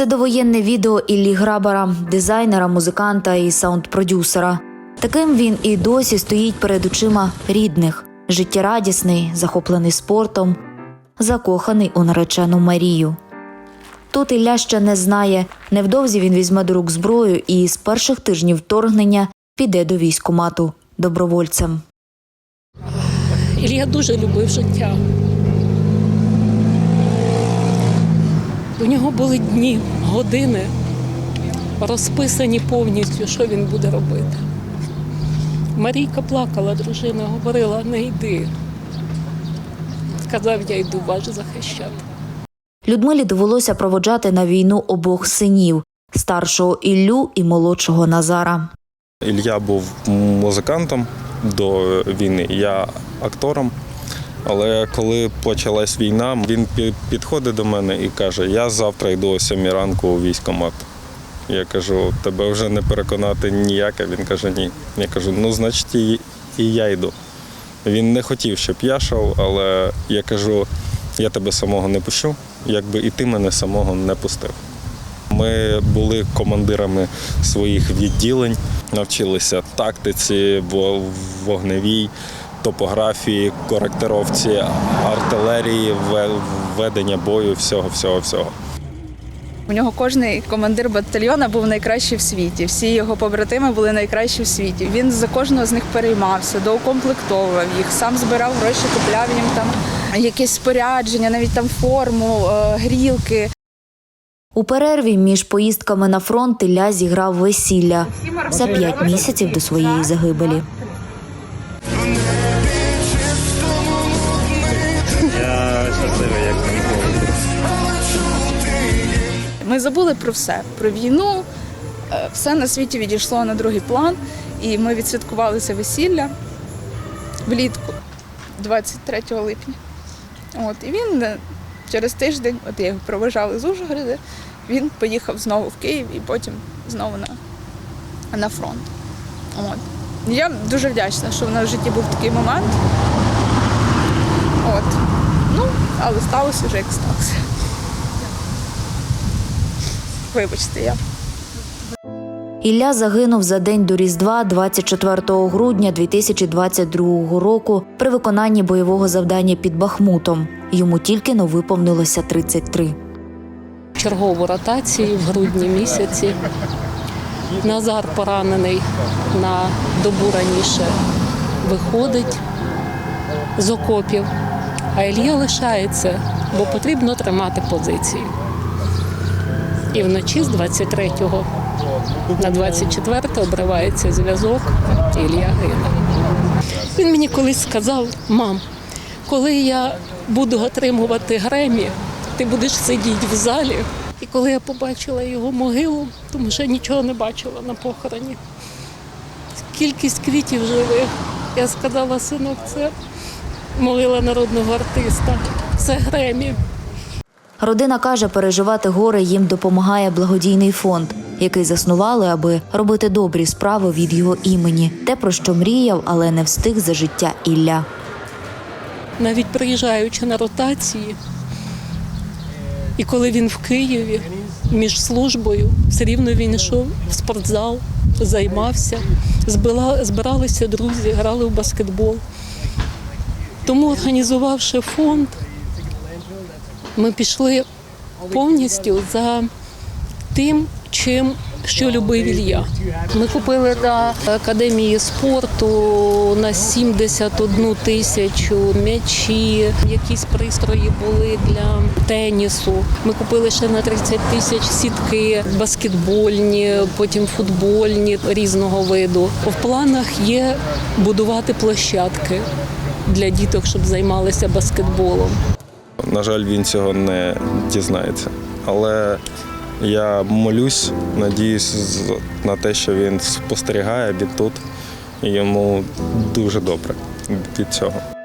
Це довоєнне відео Іллі Грабара, дизайнера, музиканта і саунд-продюсера. Таким він і досі стоїть перед очима рідних, життєрадісний, захоплений спортом, закоханий у наречену Марію. Тут Ілля ще не знає. Невдовзі він візьме до рук зброю і з перших тижнів вторгнення піде до військкомату добровольцем. Ілля дуже любив життя. У нього були дні, години, розписані повністю, що він буде робити. Марійка плакала, дружина говорила, не йди. Сказав, я йду вас захищати. Людмилі довелося проводжати на війну обох синів старшого Іллю і молодшого Назара. Ілля був музикантом до війни, я актором. Але коли почалась війна, він підходить до мене і каже: Я завтра йду о 7 ранку у військкомат. Я кажу, тебе вже не переконати ніяке. Він каже, ні. Я кажу, ну значить і, і я йду. Він не хотів, щоб я йшов, але я кажу, я тебе самого не пущу, якби і ти мене самого не пустив. Ми були командирами своїх відділень, навчилися тактиці, вогневій, топографії, коректировці, артилерії, ведення бою, всього, всього, всього. У нього кожний командир батальйона був найкращий в світі. Всі його побратими були найкращі в світі. Він за кожного з них переймався, доукомплектовував їх, сам збирав гроші, купляв їм там якесь спорядження, навіть там форму, е, грілки. У перерві між поїздками на фронт Ілля зіграв весілля за п'ять місяців до своєї загибелі. Ми забули про все, про війну. е, Все на світі відійшло на другий план, і ми відсвяткували це весілля влітку, 23 липня. От, і він е, через тиждень, от я його проважала з Ужгорода, він поїхав знову в Київ і потім знову на, на фронт. От. Я дуже вдячна, що в нас в житті був такий момент. От. Ну, але сталося вже як сталося. Вибачте, я. Ілля загинув за день до Різдва 24 грудня 2022 року при виконанні бойового завдання під Бахмутом. Йому тільки но виповнилося 33. Чергову ротацію в грудні місяці. Назар поранений на добу раніше виходить з окопів, а Ілля лишається, бо потрібно тримати позицію. І вночі з 23 на 24 обривається зв'язок, Ілля гине. Він мені колись сказав: мам, коли я буду отримувати Гремі, ти будеш сидіти в залі. І коли я побачила його могилу, тому вже нічого не бачила на похороні. Кількість квітів живих. Я сказала, синок, це могила народного артиста, це Гремі. Родина каже, переживати горе їм допомагає благодійний фонд, який заснували, аби робити добрі справи від його імені, те про що мріяв, але не встиг за життя Ілля. навіть приїжджаючи на ротації, і коли він в Києві між службою, все рівно він йшов в спортзал, займався, збиралися друзі, грали в баскетбол. Тому, організувавши фонд, ми пішли повністю за тим, чим що любив Ілля. Ми купили на академії спорту на 71 тисячу м'ячі, якісь пристрої були для тенісу. Ми купили ще на 30 тисяч сітки баскетбольні, потім футбольні різного виду. В планах є будувати площадки для діток, щоб займалися баскетболом. На жаль, він цього не дізнається. Але я молюсь, надіюсь на те, що він спостерігає, він тут, і йому дуже добре від цього.